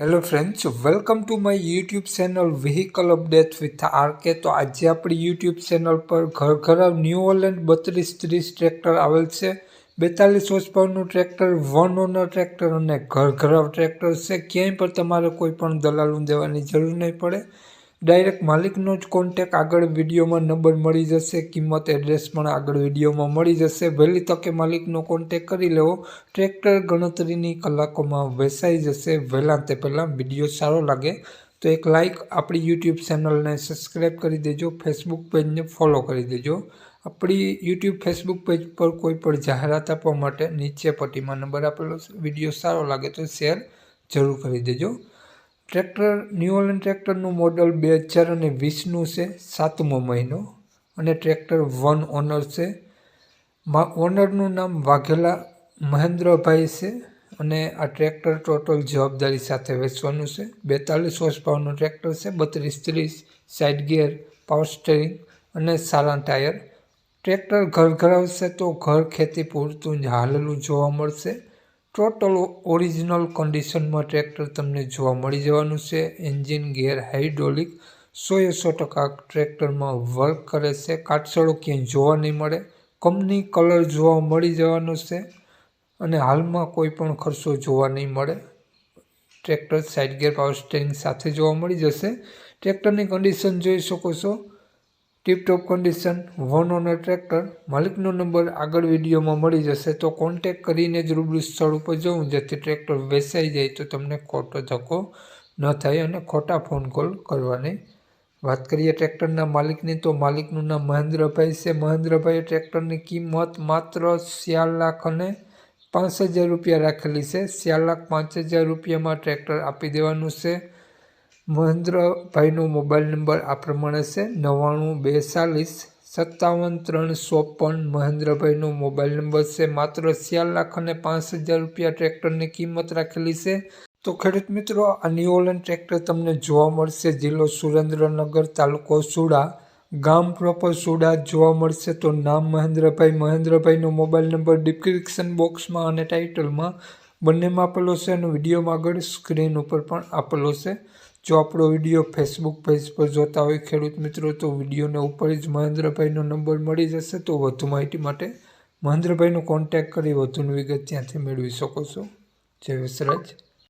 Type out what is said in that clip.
Hello friends welcome to my YouTube channel vehicle update with RK તો આજે આપણી YouTube channel પર ઘર ઘર ન્યૂ ઓલેન્ડ બત્રીસ ત્રીસ ટ્રેક્ટર આવેલ છે. બેતાલીસ હોર્સ પાવરનું ટ્રેક્ટર વન ઓનર ટ્રેક્ટર અને ઘર ઘર ટ્રેક્ટર છે. ક્યાંય પણ તમારે કોઈ પણ દલાલું દેવાની જરૂર નહીં પડે. ડાયરેક્ટ માલિકનો જ કોન્ટેક આગળ વિડીયોમાં નંબર મળી જશે, કિંમત એડ્રેસ પણ આગળ વિડીયોમાં મળી જશે. વહેલી તકે માલિકનો કોન્ટેક કરી લેવો. ટ્રેક્ટર ગણતરીની કલાકોમાં વેચાઈ જશે. વહેલા તે પહેલાં વીડિયો સારો લાગે તો એક લાઇક આપણી યુટ્યુબ ચેનલને સબસ્ક્રાઈબ કરી દેજો. ફેસબુક પેજને ફોલો કરી દેજો. આપણી યુટ્યુબ ફેસબુક પેજ પર કોઈ પણ જાહેરાત આપવા માટે નીચે પટ્ટીમાં નંબર આપેલો છે. વીડિયો સારો લાગે તો શેર જરૂર કરી દેજો. ટ્રેક્ટર ન્યુઓલેન્ડ ટ્રેક્ટરનું મોડલ બે હજાર અને વીસનું છે, સાતમો મહિનો. અને ટ્રેક્ટર વન ઓનર છે. ઓનરનું નામ વાઘેલા મહેન્દ્રભાઈ છે અને આ ટ્રેક્ટર ટોટલ જવાબદારી સાથે વેચવાનું છે. બેતાલીસ હોર્સ પાવરનું ટ્રેક્ટર છે, બત્રીસ ત્રીસ, સાઇડ ગિયર, પાવર સ્ટેરિંગ અને સારા ટાયર. ટ્રેક્ટર ઘર ઘરાવશે તો ઘર ખેતી પૂરતું જ હાલેલું જોવા મળશે. ટોટલ ઓરિજિનલ કન્ડિશનમાં ટ્રેક્ટર તમને જોવા મળી જવાનું છે. એન્જિન ગેર હાઇડ્રોલિક સોએ સો ટકા ટ્રેક્ટરમાં વર્ક કરે છે. કાટસળો ક્યાંય જોવા નહીં મળે. કંપની કલર જોવા મળી જવાનો છે અને હાલમાં કોઈ પણ ખર્ચો જોવા નહીં મળે. Tractor side gear power steering સાથે જોવા મળી જશે. ટ્રેક્ટરની કન્ડિશન જોઈ શકો છો. Tiptop condition one owner tractor માલિકનો નંબર આગળ વિડીયોમાં મળી જશે, તો કોન્ટેક કરીને જ રૂબરૂ સ્થળ ઉપર જવું, જેથી ટ્રેક્ટર વેચાઈ જાય તો તમને ખોટો ધક્કો ન થાય અને ખોટા ફોન કોલ કરવાની વાત કરીએ ટ્રેક્ટરના માલિકની, તો માલિકનું નામ મહેન્દ્રભાઈ છે. મહેન્દ્રભાઈએ ટ્રેક્ટરની કિંમત માત્ર ચાર લાખ અને પાંચ હજાર રૂપિયા રાખેલી છે. ચાર લાખ પાંચ હજાર રૂપિયામાં ટ્રેક્ટર આપી દેવાનું છે. મહેન્દ્રભાઈનો મોબાઈલ નંબર આ પ્રમાણે છે, નવ્વાણું બેતાલીસ સત્તાવન ત્રણ ચોપન. મહેન્દ્રભાઈનો મોબાઈલ નંબર છે, માત્ર ચાર લાખ અને પાંચ હજાર રૂપિયા ટ્રેક્ટરની કિંમત રાખેલી છે. તો ખેડૂત મિત્રો, આ ન્યુઓલન ટ્રેક્ટર તમને જોવા મળશે. જિલ્લો સુરેન્દ્રનગર, તાલુકો સુડા, ગામ પ્રોપર સુડા જોવા મળશે. તો નામ મહેન્દ્રભાઈ, મહેન્દ્રભાઈનો મોબાઈલ નંબર ડિસ્ક્રિપ્શન બોક્સમાં અને ટાઇટલમાં બંનેમાં આપેલો છે અને વિડીયોમાં આગળ સ્ક્રીન ઉપર પણ આપેલો છે. જો આપણો વીડિયો ફેસબુક પેજ પર જોતા હોય ખેડૂત મિત્રો, તો વિડીયોને ઉપર જ મહેન્દ્રભાઈનો નંબર મળી જશે. તો વધુ માહિતી માટે મહેન્દ્રભાઈનો કોન્ટેક કરી વધુની વિગત ત્યાંથી મેળવી શકો છો. જય વિસરાજ